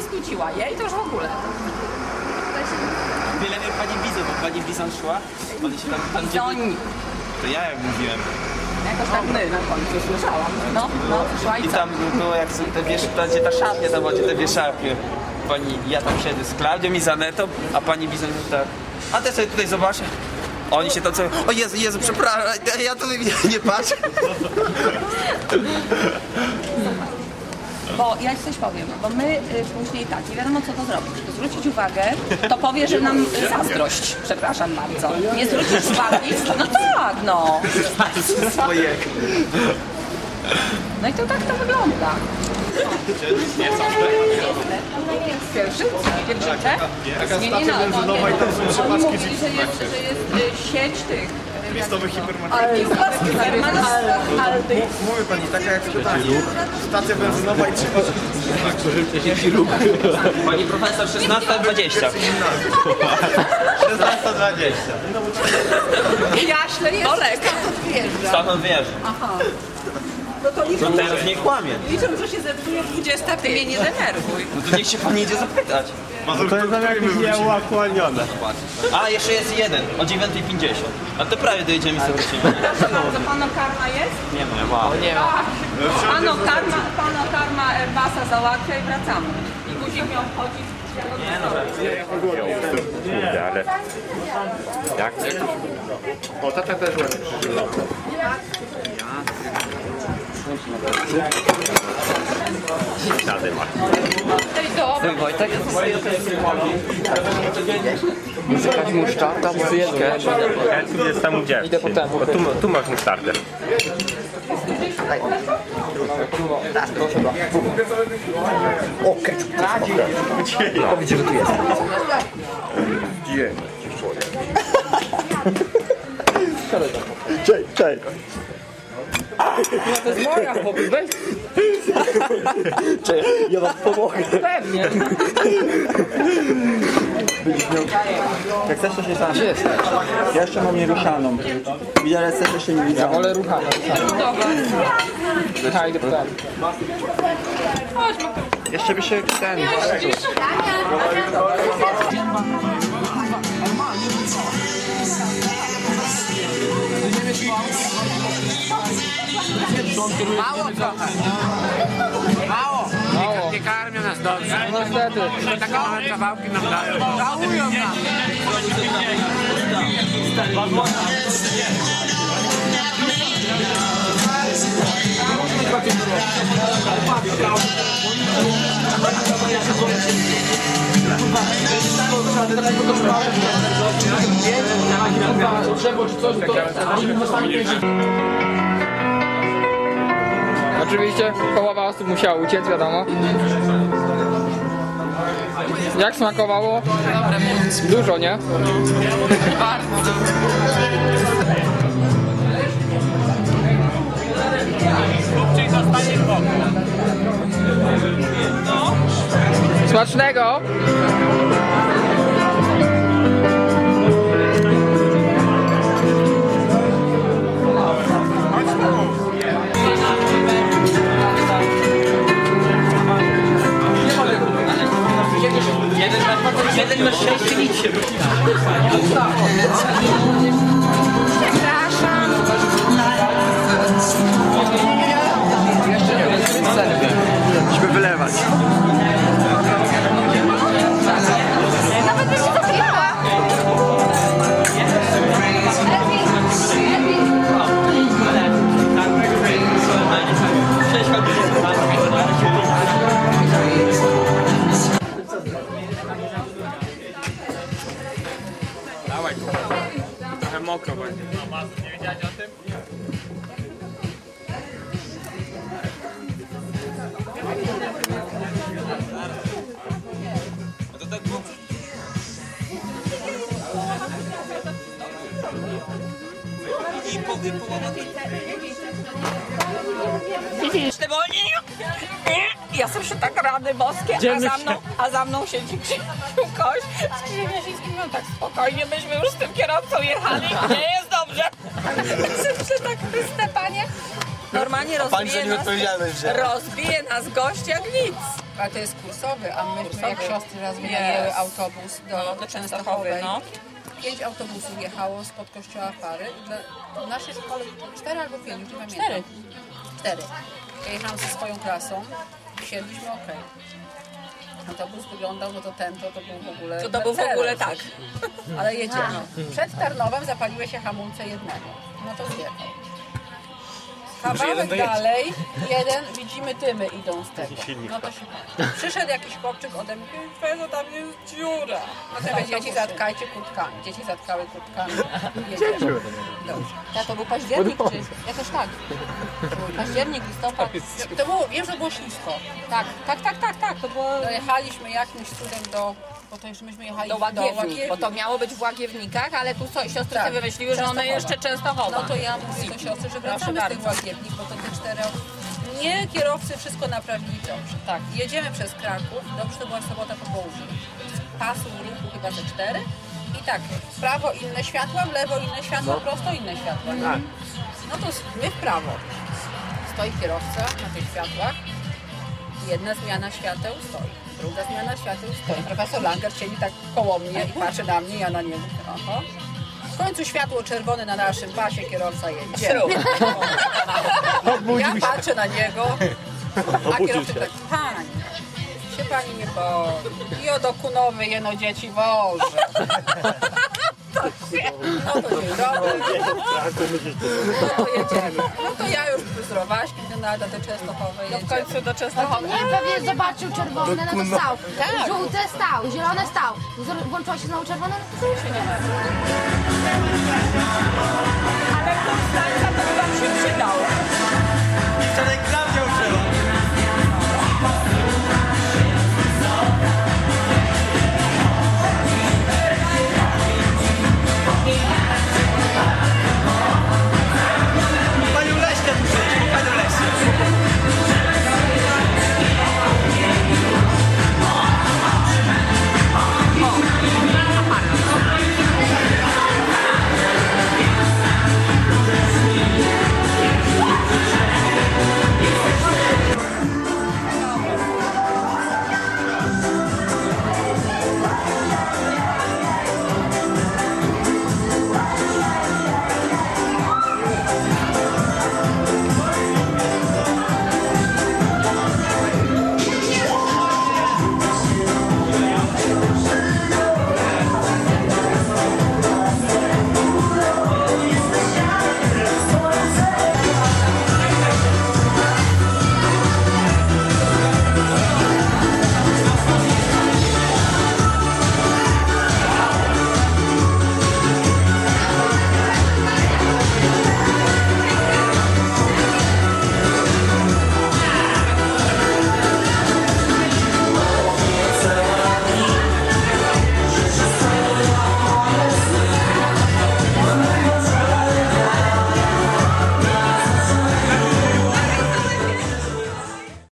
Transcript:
nie znudziła. Jej to już w ogóle. Wiele mnie pani widzę, bo pani Bizon szła. Pani się tam, tam gdzie... Bizoni. To ja jak mówiłem. Jakoś tak my na końcu słyszałam. No, no, szła i I co? tam było jak są te wiesz, tam gdzie ta szatnia, tam gdzie te wieszaki. Pani, ja tam siedzę z Klaudią i z Anetą, a pani Bizon mówi tak. A ty sobie tutaj zobaczę. Oni się tam co. O Jezu, Jezu, przepraszam, ja- ja tu nie, nie patrzę. Bo ja ci coś powiem, bo my y, później tak, nie wiadomo co to zrobić. Zwrócić uwagę, to powie, że nam y, zazdrość, przepraszam bardzo. Nie zwrócić uwagi, no tak, no. No i to tak to wygląda. Pielgrzyce, pielgrzyce? Nie, nie, no, no, nie, no. Oni mówili, że jest, że jest y, sieć tych Miejscowy hipermarket. Mówię pani, taka jak pytanie. Stacja benzynowa i trzy Pani profesor 16.20. 16.20. Jaśle jest. Olek. Stamtąd wiesz. No to liczę, No teraz nie kłamie. liczę, że się zepsuje 20, ty mnie nie denerwuj. No to niech się pani idzie zapytać. To jest tam jakieś nieuaktualnione. A, jeszcze jest jeden, o 9.50. A to prawie dojedziemy sobie. Proszę bardzo, pano karma jest? Nie ma. Wow. Nie ma. Pano karma, pano karma Airbusa załatwia i wracamy. I guzik miał wchodzić. Kurde, ale... Jak? O, tata też ładnie przeżyła. Ma. Wojtek? Jakaś musztarda, przyjedkę. Ja tu jest tam gdzie? Idę potem. Bo tu, tu masz musztardę. O, ketchup. Powiedz, że tu jest. Gdzie? Cześć, cześć. To jest moja hobby, weź Cześć, ja wam pomogę. pewnie. Jak chcesz, to się sam. Gdzie jesteś? Ja jeszcze mam nieruszaną. Widelec też jeszcze nie widziałem. Ale ruchana, ruchana. Aha, idę tam. Jeszcze by się ten... Mało. Nie karmią nas dobrze. No niestety. Takie małe kawałki nam dają. Żałują nas. Oczywiście połowa osób musiała uciec, wiadomo. Jak smakowało? Dużo, nie? Smacznego! Trochę mokro będzie. Nie wiedziałeś o tym? I po, i połowa Widzisz, wolniej? Ja sam się tak rany boskie, a za mną, a za mną siedzi Krzysiu Koś z Jasińskim. No tak spokojnie, myśmy już z tym kierowcą jechali. Nie jest dobrze. Że tak chryste, panie. Normalnie rozbije nas, rozbije nas gość jak nic. Ale to jest kursowy, a myśmy Kursowy. jak siostry raz Yes. autobus do, No, do Częstochowy, no. Pięć autobusów jechało spod kościoła Pary. Dla, w naszej szkole cztery albo pięć, nie pamiętam. Cztery. Cztery. Ja jechałam ze swoją klasą, siedliśmy okej. Autobus wyglądał, no to ten, to, to był w ogóle... To, to był w ogóle tak. Ale jedziemy. Przed Tarnowem zapaliły się hamulce jednego. No to zjechał. Kawałek dalej, jeden, widzimy dymy idą z tego. No to się Przyszedł jakiś chłopczyk ode mnie, twojego tam jest dziura. No to mówię, dzieci zatkajcie kurtkami. Dzieci zatkały kurtkami. Jedziemy. Dobrze. Ja to był październik czy jakoś tak. Październik, listopad. To było, wiem, że było ślisko. Tak, tak, tak, tak, tak. To było Dojechaliśmy jakimś cudem do, bo to już myśmy jechali do Łagiewnik, bo to miało być w Łagiewnikach, ale tu so, siostry Tak. sobie wymyśliły, że one jeszcze Częstochowa. No to ja mówię do siostry, że wracamy Proszę z tych łagiewnik, bo to te cztery... Nie, kierowcy wszystko naprawili dobrze. Tak, jedziemy przez Kraków, dobrze to była sobota po południu. Pasu ruchu chyba ze cztery i tak, w prawo inne światła, w lewo inne światła, prosto inne światła. No to my w prawo. Stoi kierowca na tych światłach, jedna zmiana świateł stoi, druga zmiana świateł stoi. Profesor Langer siedzi tak koło mnie i patrzy na mnie, ja na niego. Oho. W końcu światło czerwone na naszym pasie, kierowca jedzie. Ja patrzę na niego, a kierowca tak, pani, się pani nie boi. I odokunowy jeno dzieci woże. No to dzień dobry. No to jedziemy. No to ja wyzdrowałaś, kiedy nada do Częstochowy No w końcu do no, Częstochowy. Nie, pewnie zobaczył czerwone, no to stał. Tak. Żółte stał, zielone stał. Włączyła się znowu czerwone, no to się nie Ale Konstancja to chyba się przydało. I wtedy